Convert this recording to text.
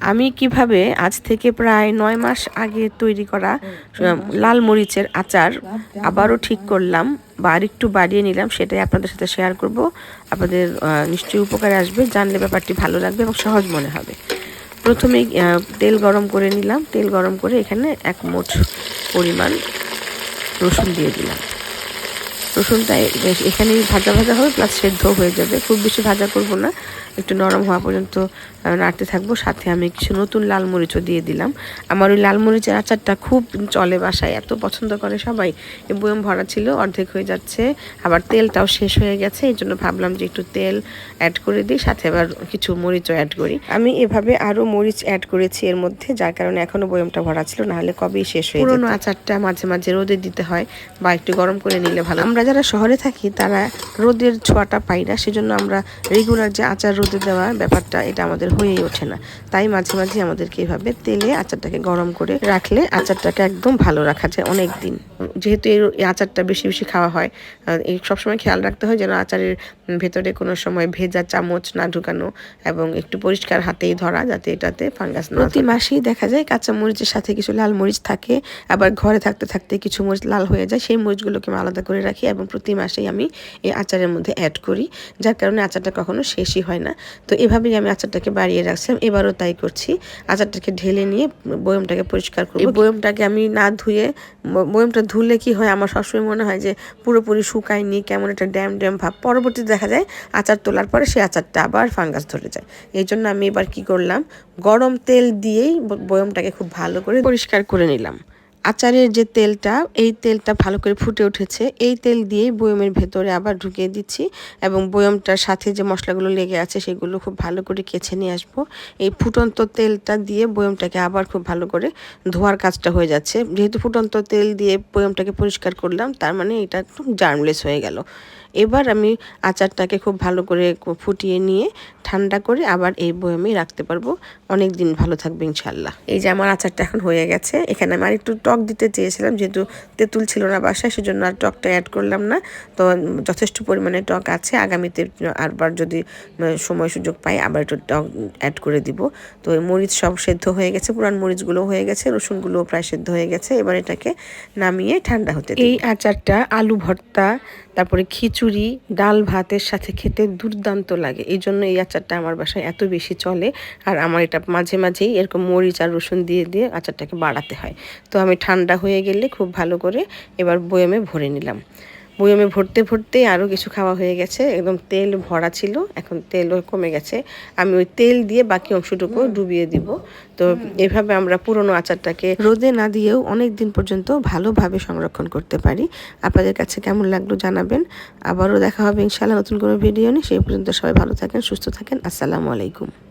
আমি কীভাবে আজ থেকে প্রায় নয় মাস আগে তৈরি করা লাল মরিচের আচার আবারও ঠিক করলাম বা আরেকটু বাড়িয়ে নিলাম সেটাই আপনাদের সাথে শেয়ার করব। আপনাদের নিশ্চয়ই উপকারে আসবে জানলে ব্যাপারটি ভালো লাগবে এবং সহজ মনে হবে। প্রথমেই আহ, তেল গরম করে নিলাম। তেল গরম করে এখানে এক মোট পরিমাণ রসুন দিয়ে দিলাম। রসুনটা বেশ এখানেই ভাজা ভাজা হবে প্লাস সেদ্ধ হয়ে যাবে। খুব বেশি ভাজা করব না একটু নরম হওয়া পর্যন্ত নাড়তে থাকব। সাথে আমি কিছু নতুন লাল মরিচও দিয়ে দিলাম। আমার ওই লাল মরিচের আচারটা খুব চলে বাসায় এত পছন্দ করে সবাই। এই বয়ম ভরা ছিল অর্ধেক হয়ে যাচ্ছে আবার তেলটাও শেষ হয়ে গেছে এই জন্য ভাবলাম যে একটু তেল অ্যাড করে দিই সাথে আবার কিছু মরিচও অ্যাড করি। আমি এভাবে আরও মরিচ অ্যাড করেছি এর মধ্যে যার কারণে এখনও বয়মটা ভরা ছিল নাহলে কবেই শেষ হয়ে পুরোনো আচারটা মাঝে মাঝে রোদে দিতে হয় বা একটু গরম করে নিলে ভালো। আমরা যারা শহরে থাকি তারা রোদের ছোঁয়াটা পাই না। সেজন্য আমরা রেগুলার যে আচার রোদে দেওয়া ব্যাপারটা এটা আমাদের হয়েই ওঠে না। তাই মাঝে মাঝে আমাদেরকে এভাবে তেলে আচারটাকে গরম করে রাখলে আচারটাকে একদম ভালো রাখা যায় অনেক দিন যেহেতু এই আচারটা বেশি বেশি খাওয়া হয় এই সবসময় খেয়াল রাখতে হয় যেন আচারের ভেতরে কোনো সময় ভেজা চামচ না ঢুকানো এবং একটু পরিষ্কার হাতেই ধরা যাতে এটাতে ফাঙ্গাস না প্রতি মাসেই দেখা যায় কাঁচা মরিচের সাথে কিছু লাল মরিচ থাকে আবার ঘরে থাকতে থাকতে কিছু মরিচ লাল হয়ে যায় সেই মরিচগুলোকে আমি আলাদা করে রাখি। এবং প্রতি মাসেই আমি এই আচারের মধ্যে অ্যাড করি। যার কারণে আচারটা কখনো শেষই হয় না। তো এভাবেই আমি আচারটাকে বাড়িয়ে রাখছিলাম এবারও তাই করছি। আচারটাকে ঢেলে নিয়ে বয়মটাকে পরিষ্কার করব। এই বয়মটাকে আমি না ধুয়ে বয়মটা ধুলে কি হয়? আমার সবসময় মনে হয় যে পুরোপুরি শুকায়নি কেমন একটা ড্যাম ড্যাম ভাব। পরবর্তীতে দেখা যায় আচার তোলার পরে সেই আচারটা আবার ফাঙ্গাস ধরে যায়। এই জন্য আমি এবার কি করলাম? গরম তেল দিয়েই বয়মটাকে খুব ভালো করে পরিষ্কার করে নিলাম। আচারের যে তেলটা, এই তেলটা ভালো করে ফুটে উঠেছে। এই তেল দিয়েই বয়মের ভেতরে আবার ঢুকিয়ে দিচ্ছি এবং বয়মটার সাথে যে মশলাগুলো লেগে আছে সেগুলো খুব ভালো করে কেছে নিয়ে আসব। এই ফুটন্ত তেলটা দিয়ে বয়মটাকে আবার খুব ভালো করে ধোয়ার কাজটা হয়ে যাচ্ছে। যেহেতু ফুটন্ত তেল দিয়ে বয়মটাকে পরিষ্কার করলাম, তার মানে এটা একটু জার্মলেস হয়ে গেল। এবার আমি আচারটাকে খুব ভালো করে ফুটিয়ে নিয়ে ঠান্ডা করে আবার এই বয়মেই রাখতে পারব। অনেক দিন ভালো থাকবে ইনশাল্লাহ এই যে আমার আচারটা এখন হয়ে গেছে। এখানে আমি আর একটু টক দিতে চেয়েছিলাম, যেহেতু তেঁতুল ছিল না বাসায়, সেজন্য আর টকটা অ্যাড করলাম না। তো যথেষ্ট পরিমাণে টক আছে। আগামীতে আরবার যদি সময় সুযোগ পাই, আবার একটু টক অ্যাড করে দিব। তো এই মরিচ সব সেদ্ধ হয়ে গেছে। পুরান মরিচগুলো হয়ে গেছে। রসুনগুলোও প্রায় সেদ্ধ হয়ে গেছে। এবার এটাকে নামিয়ে ঠান্ডা হতে এই আচারটা আলু ভর্তা, তারপরে খিচুড়ি, ডাল ভাতের সাথে খেতে দুর্দান্ত লাগে। এই জন্য এই আচারটা আমার বাসায় এত বেশি চলে। আর আমার এটা মাঝে মাঝেই এরকম মরিচ আর রসুন দিয়ে দিয়ে আচারটাকে বাড়াতে হয়। তো আমি ঠান্ডা হয়ে গেলে খুব ভালো করে এবার বয়েমে ভরে নিলাম। বয়মে ভরতে ভরতে আরও কিছু খাওয়া হয়ে গেছে। একদম তেল ভরা ছিল এখন তেলও কমে গেছে। আমি ওই তেল দিয়ে বাকি অংশটুকু ডুবিয়ে দিব। তো এভাবে আমরা পুরনো আচারটাকে রোদে না দিয়েও অনেক দিন পর্যন্ত ভালোভাবে সংরক্ষণ করতে পারি। আপনাদের কাছে কেমন লাগল জানাবেন। আবারও দেখা হবে ইনশাআল্লাহ নতুন কোনো ভিডিও নিয়ে। সেই পর্যন্ত সবাই ভালো থাকেন সুস্থ থাকেন। আসসালামু আলাইকুম।